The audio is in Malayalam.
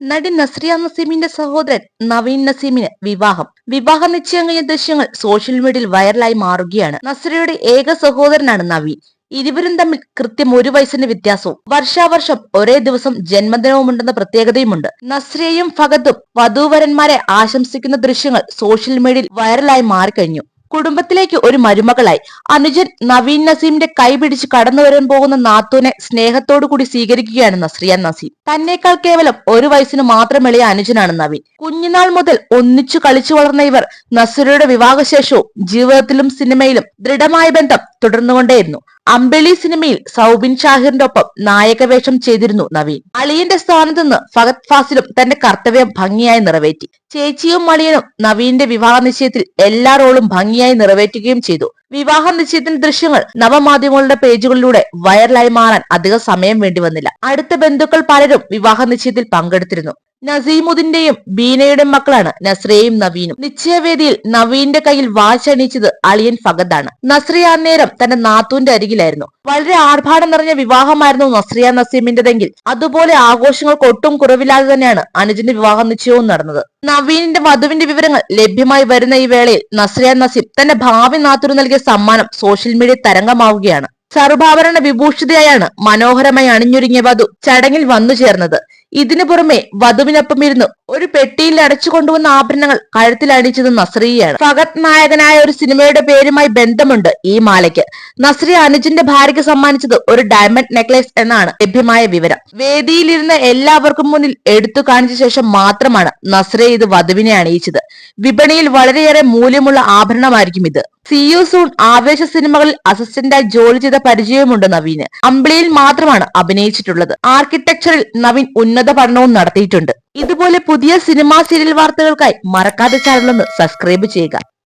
നടി നസ്രിയ നസീമിന്റെ സഹോദരൻ നവീൻ നസീമിന് വിവാഹം. വിവാഹ നിശ്ചയം കഴിഞ്ഞ ദൃശ്യങ്ങൾ സോഷ്യൽ മീഡിയയിൽ വൈറലായി മാറുകയാണ്. നസ്രിയയുടെ ഏക സഹോദരനാണ് നവീൻ. ഇരുവരും തമ്മിൽ കൃത്യം ഒരു വയസ്സിന്റെ വ്യത്യാസവും വർഷാവർഷം ഒരേ ദിവസം ജന്മദിനവുമുണ്ടെന്ന പ്രത്യേകതയുമുണ്ട്. നസ്രിയയും ഫഗത്തും വധൂവരന്മാരെ ആശംസിക്കുന്ന ദൃശ്യങ്ങൾ സോഷ്യൽ മീഡിയയിൽ വൈറലായി മാറിക്കഴിഞ്ഞു. കുടുംബത്തിലേക്ക് ഒരു മരുമകളായി. അനുജൻ നവീൻ നസീമിന്റെ കൈപിടിച്ച് കടന്നു വരാൻ പോകുന്ന നാത്തൂനെ സ്നേഹത്തോടു കൂടി സ്വീകരിക്കുകയാണ് നസ്രിയ നസീം. തന്നേക്കാൾ കേവലം ഒരു വയസ്സിന് മാത്രം എളിയ അനുജനാണ് നവീൻ. കുഞ്ഞുനാൾ മുതൽ ഒന്നിച്ചു കളിച്ചു വളർന്ന ഇവർ നസ്രിയുടെ വിവാഹശേഷവും ജീവിതത്തിലും സിനിമയിലും ദൃഢമായ ബന്ധം തുടർന്നുകൊണ്ടേയിരുന്നു. അമ്പിളി സിനിമയിൽ സൗബിൻ ഷാഹിറിന്റെ ഒപ്പം നായകവേഷം ചെയ്തിരുന്നു നവീൻ. അളിയന്റെ സ്ഥാനത്ത് നിന്ന് ഫഹദ് ഫാസിലും തന്റെ കർത്തവ്യം ഭംഗിയായി നിറവേറ്റി. ചേച്ചിയും അളിയനും നവീന്റെ വിവാഹ നിശ്ചയത്തിൽ എല്ലാ റോളും ഭംഗിയായി നിറവേറ്റുകയും ചെയ്തു. വിവാഹ നിശ്ചയത്തിന്റെ ദൃശ്യങ്ങൾ നവമാധ്യമങ്ങളുടെ പേജുകളിലൂടെ വൈറലായി മാറാൻ അധിക സമയം വേണ്ടി വന്നില്ല. അടുത്ത ബന്ധുക്കൾ പലരും വിവാഹ നിശ്ചയത്തിൽ പങ്കെടുത്തിരുന്നു. നസീമുദ്ദീന്റെയും ബീനയുടെയും മക്കളാണ് നസ്രിയയും നവീനും. നിശ്ചയവേദിയിൽ നവീന്റെ കയ്യിൽ വാശണിയിച്ചത് അളിയൻ ഫഗദാണ്. നസ്രിയ അന്നേരം തന്റെ നാത്തൂന്റെ അരികിലായിരുന്നു. വളരെ ആർഭാടം നിറഞ്ഞ വിവാഹമായിരുന്നു നസ്രിയ നസീമിന്റെതെങ്കിൽ. അതുപോലെ ആഘോഷങ്ങൾക്ക് ഒട്ടും കുറവില്ലാതെ തന്നെയാണ് അനുജന്റെ വിവാഹ നിശ്ചയവും നടന്നത്. നവീനിന്റെ വധുവിന്റെ വിവരങ്ങൾ ലഭ്യമായി വരുന്ന ഈ വേളയിൽ നസ്രിയ നസീം തന്റെ ഭാവി നാത്തൂർ നൽകിയ സമ്മാനം സോഷ്യൽ മീഡിയ തരംഗമാവുകയാണ്. സർവാഭരണ വിഭൂഷിതയായാണ് മനോഹരമായി അണിഞ്ഞൊരുങ്ങിയ വധു ചടങ്ങിൽ വന്നു ചേർന്നത്. ഇതിനു പുറമെ വധുവിനൊപ്പം ഇരുന്ന് ഒരു പെട്ടിയിൽ അടച്ചു കൊണ്ടുവന്ന ആഭരണങ്ങൾ കഴുത്തിൽ അണിച്ചത് നസ്രിയയാണ്. ഫഗത് നായകനായ ഒരു സിനിമയുടെ പേരുമായി ബന്ധമുണ്ട് ഈ മാലയ്ക്ക്. നസ്രിയ അനുജിന്റെ ഭാര്യയ്ക്ക് സമ്മാനിച്ചത് ഒരു ഡയമണ്ട് നെക്ലേസ് എന്നാണ് ലഭ്യമായ വിവരം. വേദിയിലിരുന്ന എല്ലാവർക്കും മുന്നിൽ എടുത്തു കാണിച്ച ശേഷം മാത്രമാണ് നസ്രിയ ഇത് വധുവിനെ അണിയിച്ചത്. വിപണിയിൽ വളരെയേറെ മൂല്യമുള്ള ആഭരണമായിരിക്കും ഇത്. സിയു സൂൺ ആവേശ സിനിമകളിൽ അസിസ്റ്റന്റായി ജോലി ചെയ്ത പരിചയമുണ്ട് നവീന്. അമ്പിളിയിൽ മാത്രമാണ് അഭിനയിച്ചിട്ടുള്ളത്. ആർക്കിടെക്ചറിൽ നവീൻ ഉന്നത പഠനവും നടത്തിയിട്ടുണ്ട്. ഇതുപോലെ പുതിയ സിനിമാ സീരിയൽ വാർത്തകൾക്കായി മറക്കാതെ ചാനലൊന്ന് സബ്സ്ക്രൈബ് ചെയ്യുക.